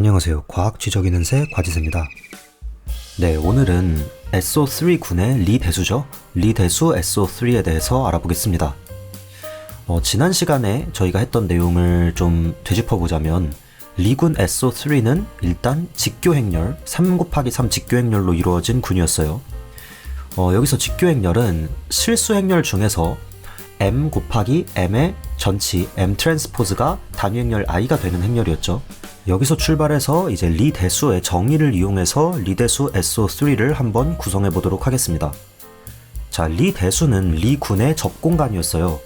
안녕하세요. 과학 쥐적이는 새 과지새입니다. 네, 오늘은 SO3 군의 리 대수죠. 리 대수 SO3에 대해서 알아보겠습니다. 어, 지난 시간에 저희가 했던 내용을 좀 되짚어 보자면 리군 SO3는 일단 직교행렬 3 곱하기 3 직교행렬로 이루어진 군이었어요. 어, 여기서 직교행렬은 실수행렬 중에서 m 곱하기 m의 전치 m 트랜스포즈가 단위행렬 i가 되는 행렬이었죠. 여기서 출발해서 이제 리 대수의 정의를 이용해서 리 대수 SO3를 한번 구성해 보도록 하겠습니다. 자, 리 대수는 리 군의 적공간이었어요.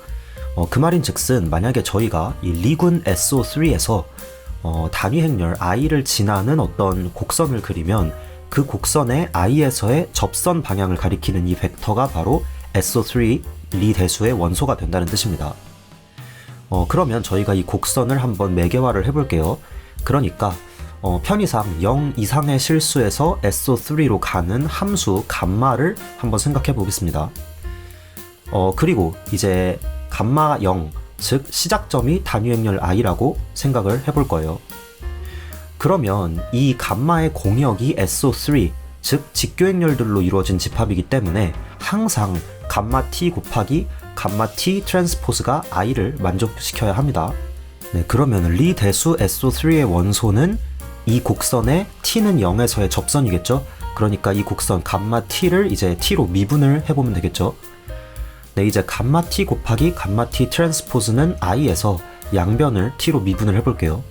어, 그 말인 즉슨 만약에 저희가 이 리군 SO3에서 어, 단위 행렬 i를 지나는 어떤 곡선을 그리면 그 곡선의 i에서의 접선 방향을 가리키는 이 벡터가 바로 SO3 리 대수의 원소가 된다는 뜻입니다. 어, 그러면 저희가 이 곡선을 한번 매개화를 해볼게요. 그러니까 어, 편의상 0 이상의 실수에서 SO3로 가는 함수 감마를 한번 생각해 보겠습니다. 어, 그리고 이제 감마 0, 즉 시작점이 단위행렬 i라고 생각을 해볼 거예요. 그러면 이 감마의 공역이 SO3, 즉 직교행렬들로 이루어진 집합이기 때문에 항상 감마 t 곱하기 감마 t 트랜스포즈가 i를 만족시켜야 합니다. 네, 그러면 리 대수 SO3의 원소는 이 곡선의 t는 0에서의 접선이겠죠? 그러니까 이 곡선 감마 t를 이제 t로 미분을 해보면 되겠죠? 네, 이제 감마 t 곱하기 감마 t 트랜스포즈는 i에서 양변을 t로 미분을 해볼게요.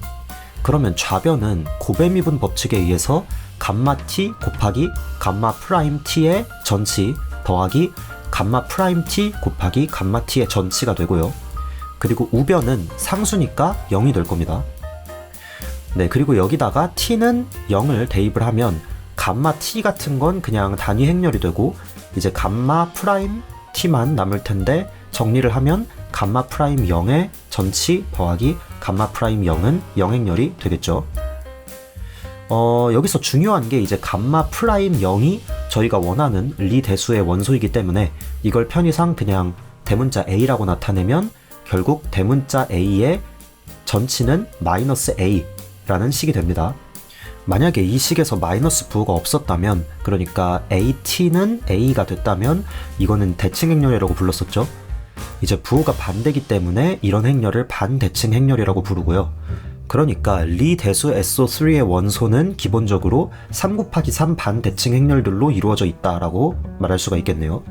그러면 좌변은 고배 미분 법칙에 의해서 감마 t 곱하기 감마 프라임 t의 전치 더하기 감마 프라임 t 곱하기 감마 t의 전치가 되고요. 그리고 우변은 상수니까 0이 될 겁니다. 네, 그리고 여기다가 t는 0을 대입을 하면 감마 t 같은 건 그냥 단위 행렬이 되고 이제 감마 프라임 t만 남을 텐데 정리를 하면 감마 프라임 0의 전치 더하기 감마 프라임 0은 0행렬이 되겠죠. 어, 여기서 중요한 게 이제 감마 프라임 0이 저희가 원하는 리 대수의 원소이기 때문에 이걸 편의상 그냥 대문자 a라고 나타내면 결국 대문자 a의 전치는 마이너스 a라는 식이 됩니다. 만약에 이 식에서 마이너스 부호가 없었다면 그러니까 at는 a가 됐다면 이거는 대칭 행렬이라고 불렀었죠. 이제 부호가 반대기 때문에 이런 행렬을 반대칭 행렬이라고 부르고요. 그러니까 리 대수 SO3의 원소는 기본적으로 3 곱하기 3 반대칭 행렬들로 이루어져 있다라고 말할 수가 있겠네요.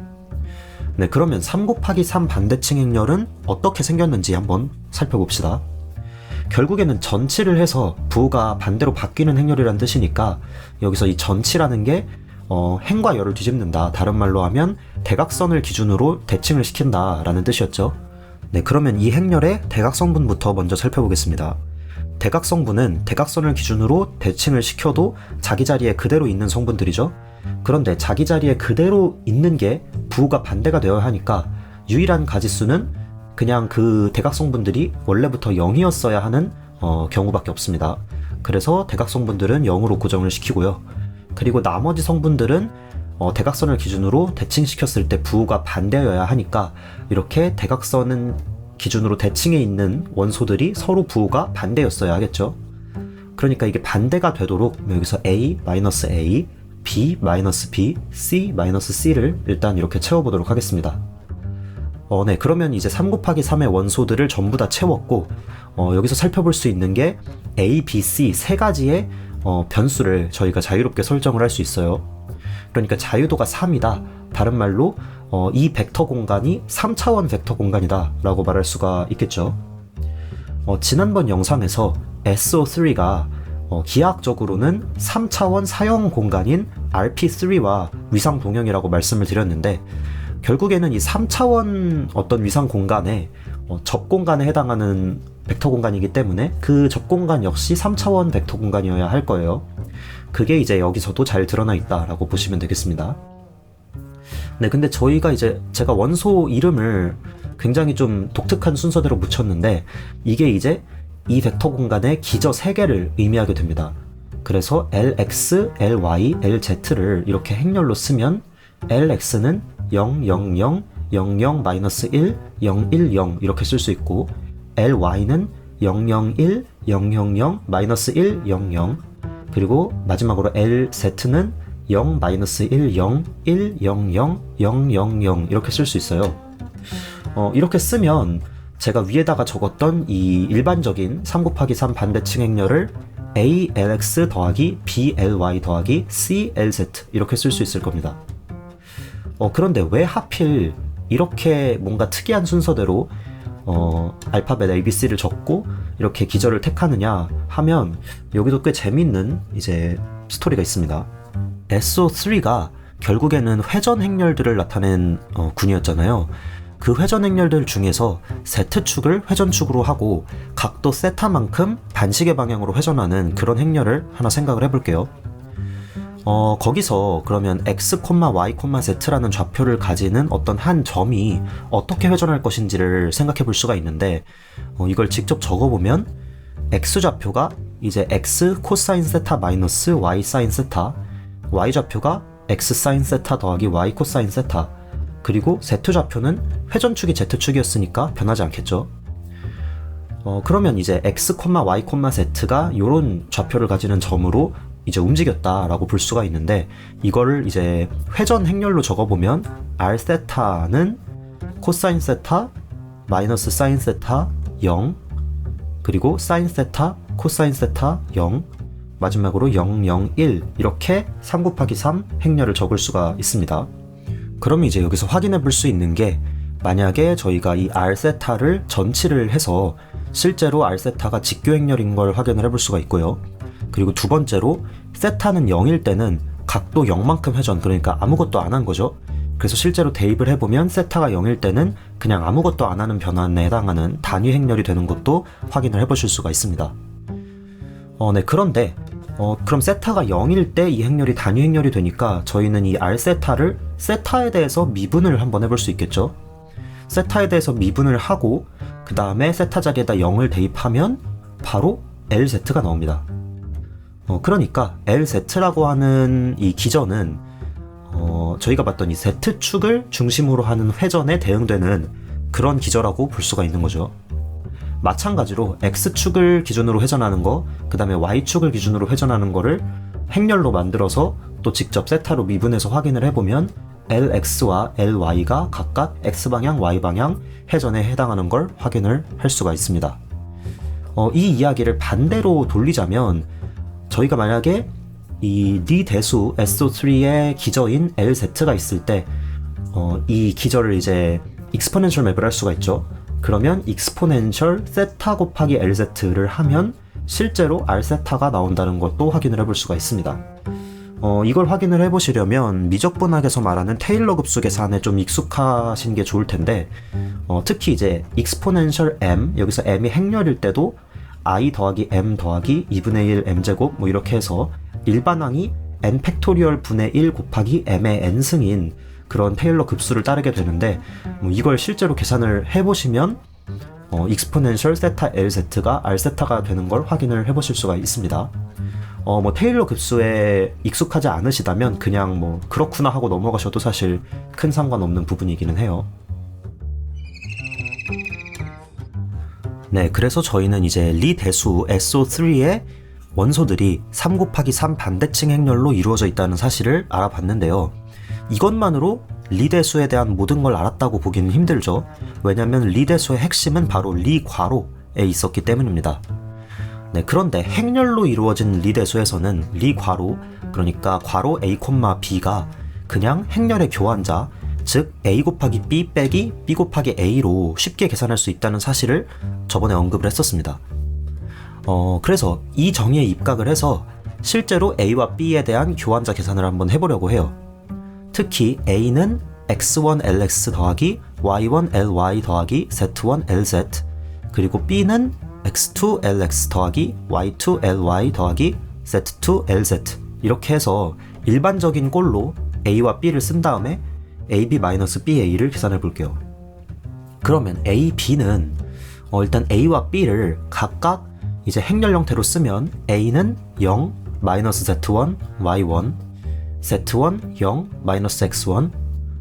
네, 그러면 3 곱하기 3 반대칭 행렬은 어떻게 생겼는지 한번 살펴봅시다. 결국에는 전치를 해서 부호가 반대로 바뀌는 행렬이란 뜻이니까 여기서 이 전치라는 게 어, 행과 열을 뒤집는다. 다른 말로 하면 대각선을 기준으로 대칭을 시킨다라는 뜻이었죠. 네, 그러면 이 행렬의 대각성분부터 먼저 살펴보겠습니다. 대각 성분은 대각선을 기준으로 대칭을 시켜도 자기 자리에 그대로 있는 성분들이죠. 그런데 자기 자리에 그대로 있는 게 부호가 반대가 되어야 하니까 유일한 가지수는 그냥 그 대각 성분들이 원래부터 0이었어야 하는 어, 경우밖에 없습니다. 그래서 대각 성분들은 0으로 고정을 시키고요. 그리고 나머지 성분들은 어, 대각선을 기준으로 대칭시켰을 때 부호가 반대여야 하니까 이렇게 대각선은 기준으로 대칭에 있는 원소들이 서로 부호가 반대였어야 하겠죠. 그러니까 이게 반대가 되도록 여기서 A, A, B, B, C, C를 일단 이렇게 채워보도록 하겠습니다. 어, 네. 그러면 이제 3 곱하기 3의 원소들을 전부 다 채웠고, 어, 여기서 살펴볼 수 있는 게 A, B, C 세 가지의 어, 변수를 저희가 자유롭게 설정을 할 수 있어요. 그러니까 자유도가 3이다. 다른 말로 어, 이 벡터 공간이 3차원 벡터 공간이다 라고 말할 수가 있겠죠. 어, 지난번 영상에서 SO3가 어, 기하학적으로는 3차원 사형 공간인 RP3와 위상 동형이라고 말씀을 드렸는데 결국에는 이 3차원 어떤 위상 공간에 어, 접 공간에 해당하는 벡터 공간이기 때문에 그 접 공간 역시 3차원 벡터 공간이어야 할 거예요. 그게 이제 여기서도 잘 드러나 있다라고 보시면 되겠습니다. 네, 근데 저희가 이제 제가 원소 이름을 굉장히 좀 독특한 순서대로 붙였는데 이게 이제 이 벡터 공간의 기저 3개를 의미하게 됩니다. 그래서 LX, LY, LZ를 이렇게 행렬로 쓰면 LX는 0, 0, 0, 0, 0, 마이너스 1, 0, 1, 0 이렇게 쓸 수 있고 LY는 001, 000, 마이너스 1, 00 그리고 마지막으로 LZ는 0, 마이너스 1, 0, 1, 0, 0, 0, 0, 0 이렇게 쓸 수 있어요. 어, 이렇게 쓰면 제가 위에다가 적었던 이 일반적인 3 곱하기 3 반대층 행렬을 ALX 더하기 BLY 더하기 CLZ 이렇게 쓸 수 있을 겁니다. 어, 그런데 왜 하필 이렇게 뭔가 특이한 순서대로 어, 알파벳 ABC를 적고 이렇게 기절을 택하느냐 하면 여기도 꽤 재밌는 이제 스토리가 있습니다. SO3가 결국에는 회전 행렬들을 나타낸 어, 군이었잖아요. 그 회전 행렬들 중에서 Z축을 회전축으로 하고 각도 세타만큼 반시계 방향으로 회전하는 그런 행렬을 하나 생각을 해볼게요. 어, 거기서 그러면 x, y, z라는 좌표를 가지는 어떤 한 점이 어떻게 회전할 것인지를 생각해 볼 수가 있는데 어, 이걸 직접 적어보면 x 좌표가 이제 x 코사인 세타 y 사인 세타 y 좌표가 x 사인 세타 더하기 y 코사인 세타 그리고 z 좌표는 회전축이 z축이었으니까 변하지 않겠죠. 어, 그러면 이제 x, y, z가 이런 좌표를 가지는 점으로 이제 움직였다라고 볼 수가 있는데 이거를 이제 회전 행렬로 적어보면 r 세타는 코사인 세타 마이너스 사인 세타 0 그리고 사인 세타 코사인 세타 0 마지막으로 0, 0, 1 이렇게 3 곱하기 3 행렬을 적을 수가 있습니다. 그럼 이제 여기서 확인해 볼 수 있는 게 만약에 저희가 이 r 세타를 전치를 해서 실제로 r 세타가 직교 행렬인 걸 확인을 해볼 수가 있고요. 그리고 두 번째로 세타는 0일 때는 각도 0만큼 회전 그러니까 아무것도 안 한 거죠. 그래서 실제로 대입을 해보면 세타가 0일 때는 그냥 아무것도 안 하는 변환에 해당하는 단위 행렬이 되는 것도 확인을 해보실 수가 있습니다. 어, 네, 그런데 어, 그럼 세타가 0일 때 이 행렬이 단위 행렬이 되니까 저희는 이 r 세타를 세타에 대해서 미분을 한번 해볼 수 있겠죠. 세타에 대해서 미분을 하고 그 다음에 세타 자리에다 0을 대입하면 바로 LZ가 나옵니다. 어, 그러니까 LZ라고 하는 이 기전은 어, 저희가 봤던 이 Z축을 중심으로 하는 회전에 대응되는 그런 기저라고 볼 수가 있는 거죠. 마찬가지로 X축을 기준으로 회전하는 거, 그 다음에 Y축을 기준으로 회전하는 거를 행렬로 만들어서 또 직접 세타로 미분해서 확인을 해보면 LX와 LY가 각각 X방향, Y방향 회전에 해당하는 걸 확인을 할 수가 있습니다. 어, 이 이야기를 반대로 돌리자면 저희가 만약에 이네 대수 SO3의 기저인 LZ가 있을 때, 어, 이 기저를 이제 익스포넨셜 맵을 할 수가 있죠. 그러면 익스포넨셜 세타 곱하기 LZ를 하면 실제로 R세타가 나온다는 것도 확인을 해볼 수가 있습니다. 어, 이걸 확인을 해보시려면 미적분학에서 말하는 테일러 급수 계산에 좀 익숙하신 게 좋을 텐데, 어, 특히 이제 익스포넨셜 m, 여기서 m이 행렬일 때도 i 더하기 m 더하기 2분의 1 m제곱 뭐 이렇게 해서 일반항이 n 팩토리얼 분의 1 곱하기 m의 n승인 그런 테일러 급수를 따르게 되는데 뭐 이걸 실제로 계산을 해보시면 어, 익스포넨셜 세타 lz가 r세타가 되는 걸 확인을 해보실 수가 있습니다. 어, 뭐 테일러 급수에 익숙하지 않으시다면 그냥 뭐 그렇구나 하고 넘어가셔도 사실 큰 상관없는 부분이기는 해요. 네, 그래서 저희는 이제 리 대수 SO3의 원소들이 3 곱하기 3 반대층 행렬로 이루어져 있다는 사실을 알아봤는데요. 이것만으로 리대수에 대한 모든 걸 알았다고 보기는 힘들죠. 왜냐하면 리대수의 핵심은 바로 리괄호에 있었기 때문입니다. 네, 그런데 행렬로 이루어진 리대수에서는 리괄호, 그러니까 괄호 A, B가 그냥 행렬의 교환자, 즉 a 곱하기 b 빼기 b 곱하기 a로 쉽게 계산할 수 있다는 사실을 저번에 언급을 했었습니다. 어, 그래서 이 정의에 입각을 해서 실제로 a와 b에 대한 교환자 계산을 한번 해보려고 해요. 특히 a는 x1lx 더하기 y1ly 더하기 z1lz 그리고 b는 x2lx 더하기 y2ly 더하기 z2lz 이렇게 해서 일반적인 꼴로 a와 b를 쓴 다음에 AB-BA를 계산해 볼게요. 그러면 AB-는 어, 일단 A와 B를 각각 이제 행렬 형태로 쓰면 A는 0, 마이너스 Z1, Y1, Z1, 0, 마이너스 X1,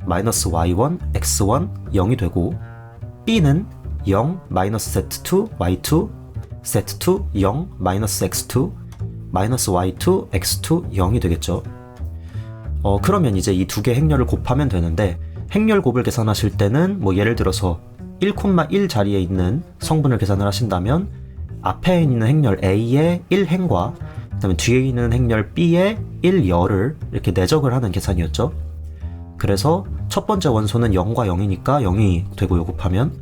마이너스 Y1, X1, 0이 되고 B는 0, 마이너스 Z2, Y2, z2 0 마이너스 x2 마이너스 y2 x2 0이 되겠죠. 어 그러면 이제 이 두 개 행렬을 곱하면 되는데 행렬 곱을 계산하실 때는 뭐 예를 들어서 1,1 자리에 있는 성분을 계산을 하신다면 앞에 있는 행렬 A의 1행과 그다음에 뒤에 있는 행렬 B의 1열을 이렇게 내적을 하는 계산이었죠. 그래서 첫 번째 원소는 0과 0이니까 0이 되고 요 곱하면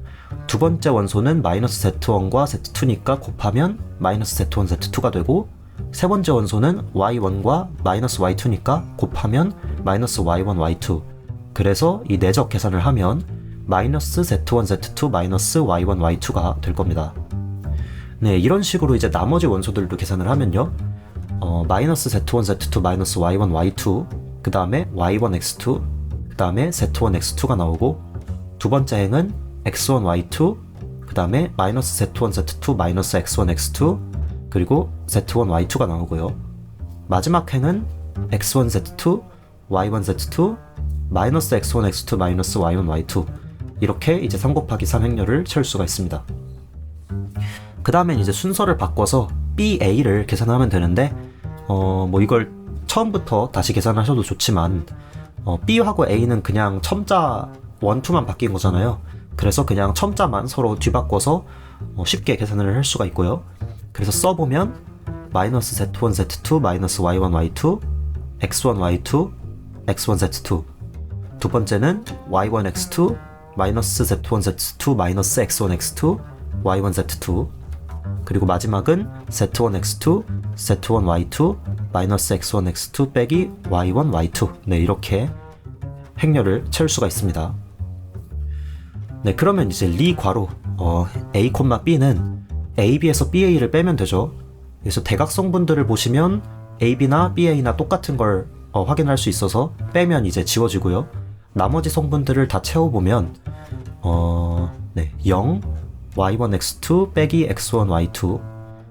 두 번째 원소는 마이너스 Z1과 Z2니까 곱하면 마이너스 Z1, Z2가 되고 세 번째 원소는 Y1과 마이너스 Y2니까 곱하면 마이너스 Y1, Y2 그래서 이 내적 계산을 하면 마이너스 Z1, Z2 마이너스 Y1, Y2가 될 겁니다. 네, 이런 식으로 이제 나머지 원소들도 계산을 하면요. 어, 마이너스 Z1, Z2 마이너스 Y1, Y2 그 다음에 Y1, X2 그 다음에 Z1, X2가 나오고 두 번째 행은 X1, Y2 그 다음에 마이너스 Z1, Z2 마이너스 X1, X2 그리고 Z1, Y2가 나오고요. 마지막 행은 X1, Z2 Y1, Z2 마이너스 X1, X2 마이너스 Y1, Y2 이렇게 이제 3 곱하기 3 행렬을 채울 수가 있습니다. 그 다음엔 이제 순서를 바꿔서 BA를 계산하면 되는데 어 뭐 이걸 처음부터 다시 계산하셔도 좋지만 어, B하고 A는 그냥 첨자 원투만 바뀐 거잖아요. 그래서 그냥 첨자만 서로 뒤바꿔서 어, 쉽게 계산을 할 수가 있고요. 그래서 써보면 마이너스 Z1, Z2, 마이너스 Y1, Y2, X1, Y2, X1, Z2 두 번째는 Y1, X2, 마이너스 Z1, Z2, 마이너스 X1, X2, Y1, Z2 그리고 마지막은 Z1, X2, Z1, Y2, 마이너스 X1, X2 빼기 Y1, Y2 네 이렇게 행렬을 채울 수가 있습니다. 네 그러면 이제 리 괄호 어, A, B는 AB에서 BA를 빼면 되죠. 그래서 대각성분들을 보시면 AB나 BA나 똑같은 걸 어, 확인할 수 있어서 빼면 이제 지워지고요. 나머지 성분들을 다 채워보면 어, 네, 0, y1x2 빼기 x1y2,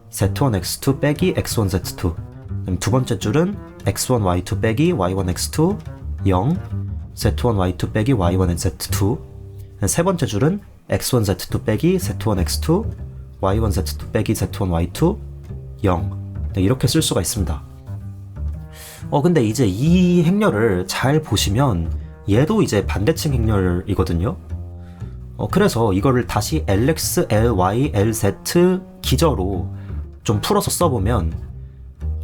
z1x2 빼기 x1z2. 두 번째 줄은 x1y2 빼기 y1x2, 0, z1y2 빼기 y1z2. 세 번째 줄은 x1z2 빼기 z1x2, y1z2 빼기 z1y2, 0. 네, 이렇게 쓸 수가 있습니다. 어, 근데 이제 이 행렬을 잘 보시면 얘도 이제 반대층 행렬이거든요. 어, 그래서 이거를 다시 LX, LY, LZ 기저로 좀 풀어서 써보면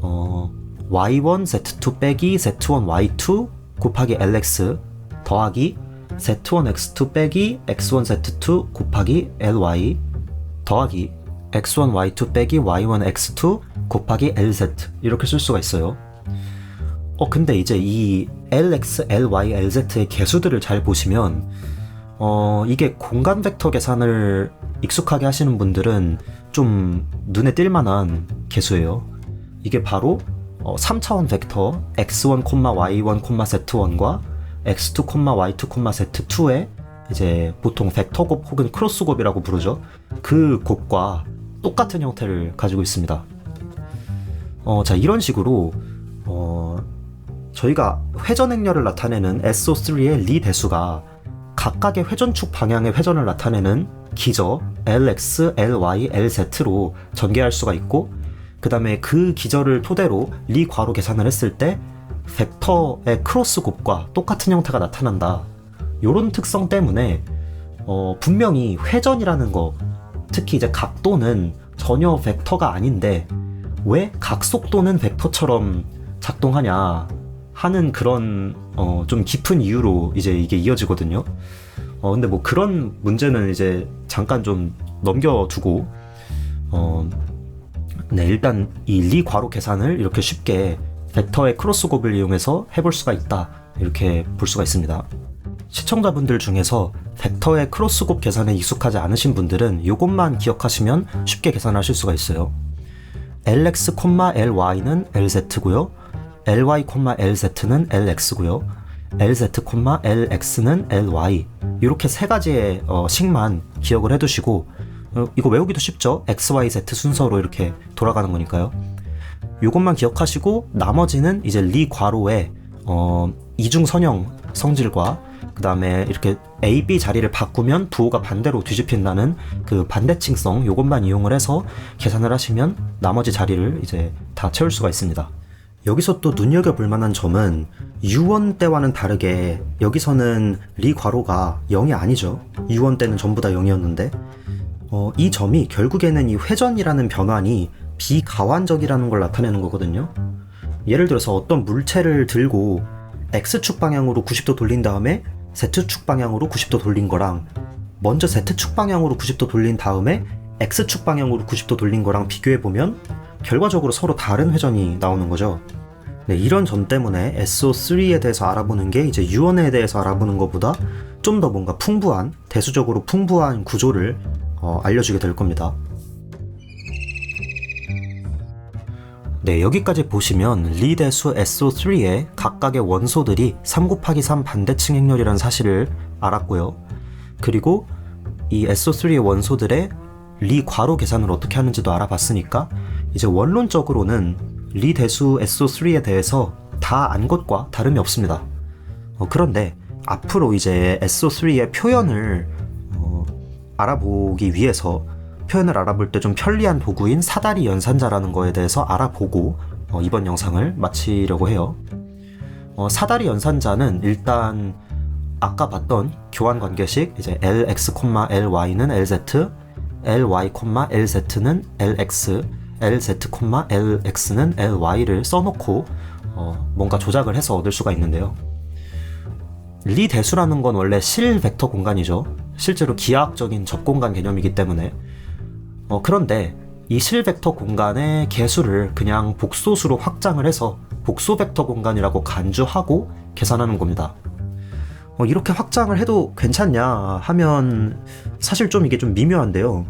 어, Y1, Z2 빼기 Z1, Y2 곱하기 LX 더하기 Z1, X2 빼기 X1, Z2 곱하기 LY 더하기 X1, Y2 빼기 Y1, X2 곱하기 LZ 이렇게 쓸 수가 있어요. 어 근데 이제 이 LX, LY, LZ의 개수들을 잘 보시면 어 이게 공간 벡터 계산을 익숙하게 하시는 분들은 좀 눈에 띌 만한 개수예요. 이게 바로 어, 3차원 벡터 x1, y1, z1과 x2, y2, z2의 이제 보통 벡터 곱 혹은 크로스 곱이라고 부르죠. 그 곱과 똑같은 형태를 가지고 있습니다. 어, 자 이런 식으로 어, 저희가 회전 행렬을 나타내는 SO3의 리 대수가 각각의 회전축 방향의 회전을 나타내는 기저 LX, LY, LZ로 전개할 수가 있고 그 다음에 그 기저를 토대로 리 괄호 계산을 했을 때 벡터의 크로스 곱과 똑같은 형태가 나타난다. 이런 특성 때문에 어, 분명히 회전이라는 거 특히 이제 각도는 전혀 벡터가 아닌데 왜 각속도는 벡터처럼 작동하냐 하는 그런 어, 좀 깊은 이유로 이제 이게 이어지거든요. 어, 근데 뭐 그런 문제는 이제 잠깐 좀 넘겨두고 어, 네, 일단 이리 괄호 계산을 이렇게 쉽게 벡터의 크로스 곱을 이용해서 해볼 수가 있다. 이렇게 볼 수가 있습니다. 시청자분들 중에서 벡터의 크로스 곱 계산에 익숙하지 않으신 분들은 이것만 기억하시면 쉽게 계산하실 수가 있어요. lx, ly는 lz고요. Ly, lz는 lx고요. lz, lx는 ly 이렇게 세 가지의 어, 식만 기억을 해두시고 어, 이거 외우기도 쉽죠? x, y, z 순서로 이렇게 돌아가는 거니까요. 이것만 기억하시고 나머지는 이제 리 괄호의 어, 이중 선형 성질과 그 다음에 이렇게 A, B 자리를 바꾸면 부호가 반대로 뒤집힌다는 그 반대칭성 요것만 이용을 해서 계산을 하시면 나머지 자리를 이제 다 채울 수가 있습니다. 여기서 또 눈여겨볼 만한 점은 U1 때와는 다르게 여기서는 리 괄호가 0이 아니죠. U1 때는 전부 다 0이었는데 어, 이 점이 결국에는 이 회전이라는 변환이 비가완적이라는 걸 나타내는 거거든요. 예를 들어서 어떤 물체를 들고 X축 방향으로 90도 돌린 다음에 Z축 방향으로 90도 돌린 거랑 먼저 Z축 방향으로 90도 돌린 다음에 X축 방향으로 90도 돌린 거랑 비교해 보면 결과적으로 서로 다른 회전이 나오는 거죠. 네, 이런 점 때문에 SO3에 대해서 알아보는 게 이제 U1에 대해서 알아보는 것보다 좀 더 뭔가 풍부한, 대수적으로 풍부한 구조를 어, 알려주게 될 겁니다. 네, 여기까지 보시면 리 대수 SO3의 각각의 원소들이 3 곱하기 3 반대층 행렬이라는 사실을 알았고요. 그리고 이 SO3의 원소들의 리 괄호 계산을 어떻게 하는지도 알아봤으니까 이제 원론적으로는 리 대수 SO3에 대해서 다 안 것과 다름이 없습니다. 어, 그런데 앞으로 이제 SO3의 표현을 어, 알아보기 위해서 표현을 알아볼 때 좀 편리한 도구인 사다리 연산자라는 거에 대해서 알아보고 어, 이번 영상을 마치려고 해요. 어, 사다리 연산자는 일단 아까 봤던 교환 관계식 이제 lx, ly는 lz, ly, lz는 lx, lz, lx는 ly를 써놓고 어, 뭔가 조작을 해서 얻을 수가 있는데요. 리 대수라는 건 원래 실 벡터 공간이죠. 실제로 기하학적인 접공간 개념이기 때문에 어, 그런데 이 실 벡터 공간의 개수를 그냥 복소수로 확장을 해서 복소 벡터 공간이라고 간주하고 계산하는 겁니다. 어, 이렇게 확장을 해도 괜찮냐 하면 사실 좀 이게 좀 미묘한데요.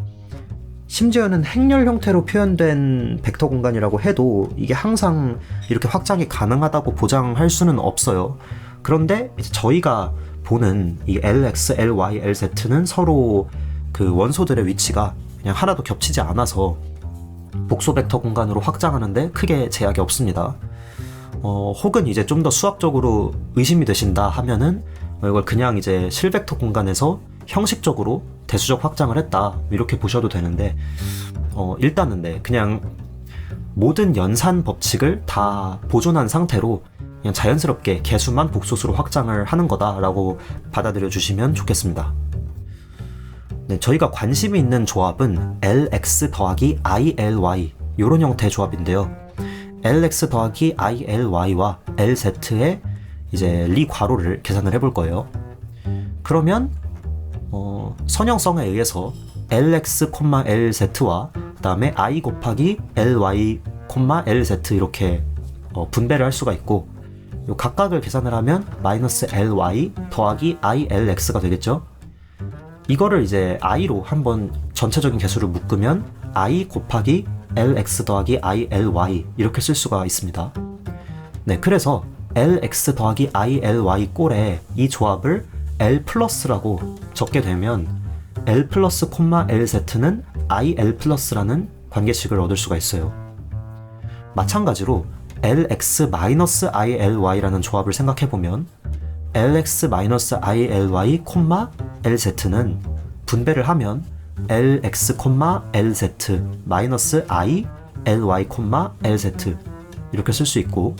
심지어는 행렬 형태로 표현된 벡터 공간이라고 해도 이게 항상 이렇게 확장이 가능하다고 보장할 수는 없어요. 그런데 저희가 보는 이 LX, LY, LZ는 서로 그 원소들의 위치가 그냥 하나도 겹치지 않아서 복소 벡터 공간으로 확장하는데 크게 제약이 없습니다. 어, 혹은 이제 좀 더 수학적으로 의심이 되신다 하면은 이걸 그냥 이제 실벡터 공간에서 형식적으로 대수적 확장을 했다 이렇게 보셔도 되는데 어, 일단은 네 그냥 모든 연산 법칙을 다 보존한 상태로 그냥 자연스럽게 개수만 복소수로 확장을 하는 거다라고 받아들여 주시면 좋겠습니다. 네, 저희가 관심이 있는 조합은 LX 더하기 ILY 이런 형태의 조합인데요. LX 더하기 ILY와 LZ의 이제 리 괄호를 계산을 해볼 거예요. 그러면 어, 선형성에 의해서 LX, LZ와 그다음에 I 곱하기 LY, LZ 이렇게 어, 분배를 할 수가 있고 각각을 계산을 하면 마이너스 LY 더하기 ILX가 되겠죠. 이거를 이제 i로 한번 전체적인 개수를 묶으면 i 곱하기 lx 더하기 ily 이렇게 쓸 수가 있습니다. 네, 그래서 lx 더하기 ily 꼴에 이 조합을 l 플러스라고 적게 되면 l 플러스 콤마 lz는 il 플러스라는 관계식을 얻을 수가 있어요. 마찬가지로 lx 마이너스 ily라는 조합을 생각해 보면 lx-ily, lz는 분배를 하면 lx, lz 마이너스 i, ly, lz 이렇게 쓸 수 있고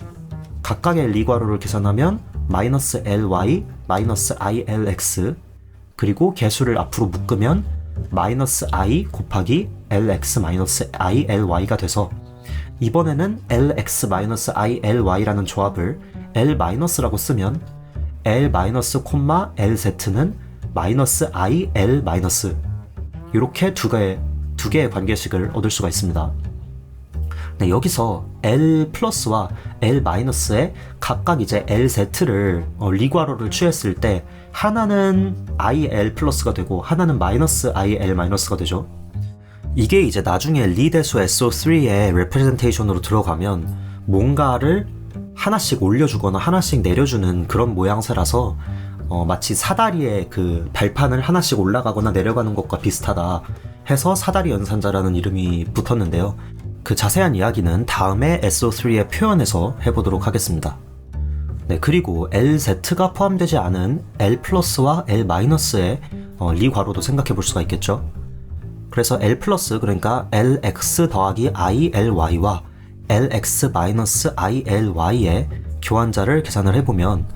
각각의 리괄호를 계산하면 마이너스 ly, 마이너스 ilx 그리고 개수를 앞으로 묶으면 마이너스 i 곱하기 lx 마이너스 ily가 돼서 이번에는 lx 마이너스 ily라는 조합을 l 마이너스라고 쓰면 L 마이너스 콤마 LZ는 마이너스 I L 마이너스 이렇게 두 개의 두 개의 관계식을 얻을 수가 있습니다. 네, 여기서 L 플러스와 L 마이너스의 각각 이제 LZ를 어, 리괄호를 취했을 때 하나는 IL 플러스가 되고 하나는 마이너스 IL 마이너스가 되죠. 이게 이제 나중에 리 대수 SO3의 레프레젠테이션으로 들어가면 뭔가를 하나씩 올려주거나 하나씩 내려주는 그런 모양새라서 어, 마치 사다리의 그 발판을 하나씩 올라가거나 내려가는 것과 비슷하다 해서 사다리 연산자라는 이름이 붙었는데요. 그 자세한 이야기는 다음에 SO3의 표현에서 해보도록 하겠습니다. 네, 그리고 LZ가 포함되지 않은 L 플러스와 L 마이너스의 어, 리 괄호도 생각해 볼 수가 있겠죠. 그래서 L 플러스 그러니까 LX 더하기 ILY와 LX 마이너스 ILY의 교환자를 계산을 해보면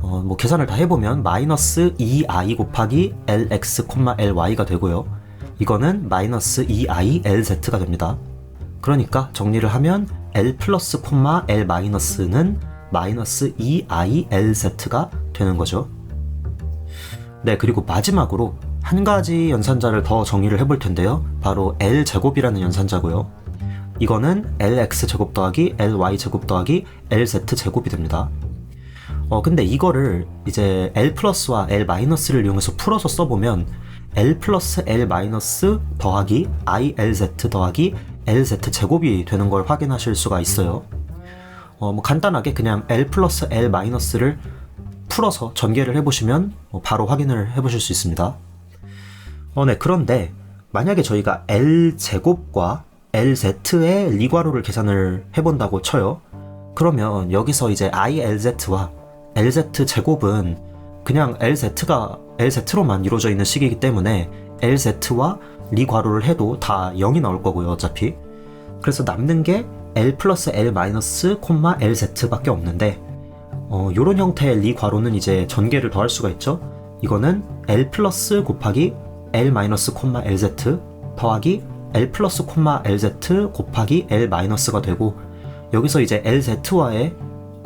어, 뭐 계산을 다 해보면 마이너스 2i 곱하기 lx, ly가 되고요. 이거는 마이너스 2i lz가 됩니다. 그러니까 정리를 하면 l 플러스 콤마 l 마이너스는 마이너스 2i lz가 되는 거죠. 네, 그리고 마지막으로 한 가지 연산자를 더 정리를 해볼 텐데요. 바로 l 제곱이라는 연산자고요. 이거는 lx 제곱 더하기 ly 제곱 더하기 lz 제곱이 됩니다. 어, 근데 이거를 이제 L 플러스와 L 마이너스를 이용해서 풀어서 써보면 L 플러스 L 마이너스 더하기 ILZ 더하기 LZ 제곱이 되는 걸 확인하실 수가 있어요. 어, 뭐 간단하게 그냥 L 플러스 L 마이너스를 풀어서 전개를 해보시면 어, 바로 확인을 해보실 수 있습니다. 어, 네, 그런데 만약에 저희가 L 제곱과 LZ의 리괄호를 계산을 해본다고 쳐요. 그러면 여기서 이제 ILZ와 LZ 제곱은 그냥 LZ가 LZ로만 이루어져 있는 식이기 때문에 LZ와 리 괄호를 해도 다 0이 나올 거고요, 어차피. 그래서 남는 게 L 플러스 L 마이너스 콤마 LZ밖에 없는데, 어, 요런 형태의 리 괄호는 이제 전개를 더할 수가 있죠. 이거는 L 플러스 곱하기 L 마이너스 콤마 LZ 더하기 L 플러스 콤마 LZ 곱하기 L 마이너스가 되고, 여기서 이제 LZ와의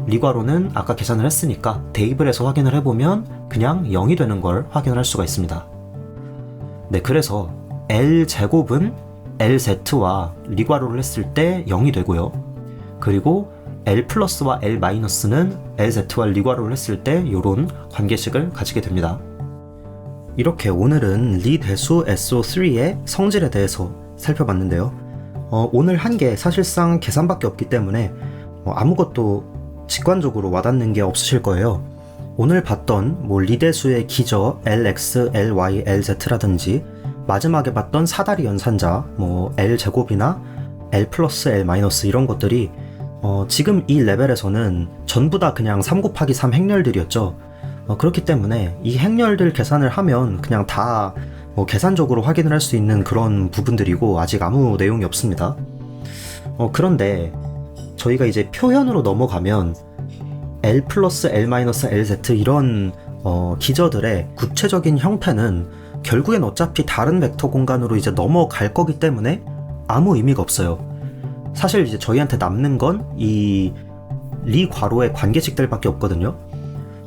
리괄호는 아까 계산을 했으니까 대입을 해서 확인을 해보면 그냥 0이 되는 걸 확인을 할 수가 있습니다. 네, 그래서 L제곱은 LZ와 리괄호를 했을 때 0이 되고요. 그리고 L 플러스와 L 마이너스는 LZ와 리괄호를 했을 때 이런 관계식을 가지게 됩니다. 이렇게 오늘은 리 대수 SO3의 성질에 대해서 살펴봤는데요. 어, 오늘 한 게 사실상 계산밖에 없기 때문에 어, 아무것도 직관적으로 와닿는 게 없으실 거예요. 오늘 봤던 뭐 리대수의 기저 LX, LY, LZ라든지 마지막에 봤던 사다리 연산자 뭐 L 제곱이나 L 플러스 L 마이너스 이런 것들이 어, 지금 이 레벨에서는 전부 다 그냥 3 곱하기 3 행렬들이었죠. 어, 그렇기 때문에 이 행렬들 계산을 하면 그냥 다 뭐 계산적으로 확인을 할 수 있는 그런 부분들이고 아직 아무 내용이 없습니다. 어, 그런데 저희가 이제 표현으로 넘어가면 L 플러스 L 마이너스 LZ 이런 어, 기저들의 구체적인 형태는 결국엔 어차피 다른 벡터 공간으로 이제 넘어갈 거기 때문에 아무 의미가 없어요. 사실 이제 저희한테 남는 건 이 리 괄호의 관계식들밖에 없거든요.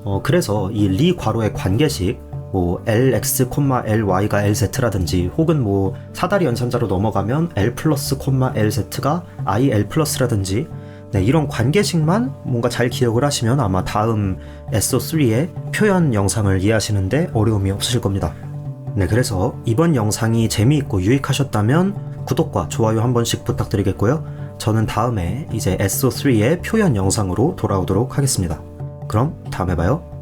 어, 그래서 이 리 괄호의 관계식 뭐 lx, ly가 lz라든지 혹은 뭐 사다리 연산자로 넘어가면 l 플러스, lz가 il 플러스라든지 네, 이런 관계식만 뭔가 잘 기억을 하시면 아마 다음 SO3의 표현 영상을 이해하시는데 어려움이 없으실 겁니다. 네, 그래서 이번 영상이 재미있고 유익하셨다면 구독과 좋아요 한 번씩 부탁드리겠고요. 저는 다음에 이제 SO3의 표현 영상으로 돌아오도록 하겠습니다. 그럼 다음에 봐요.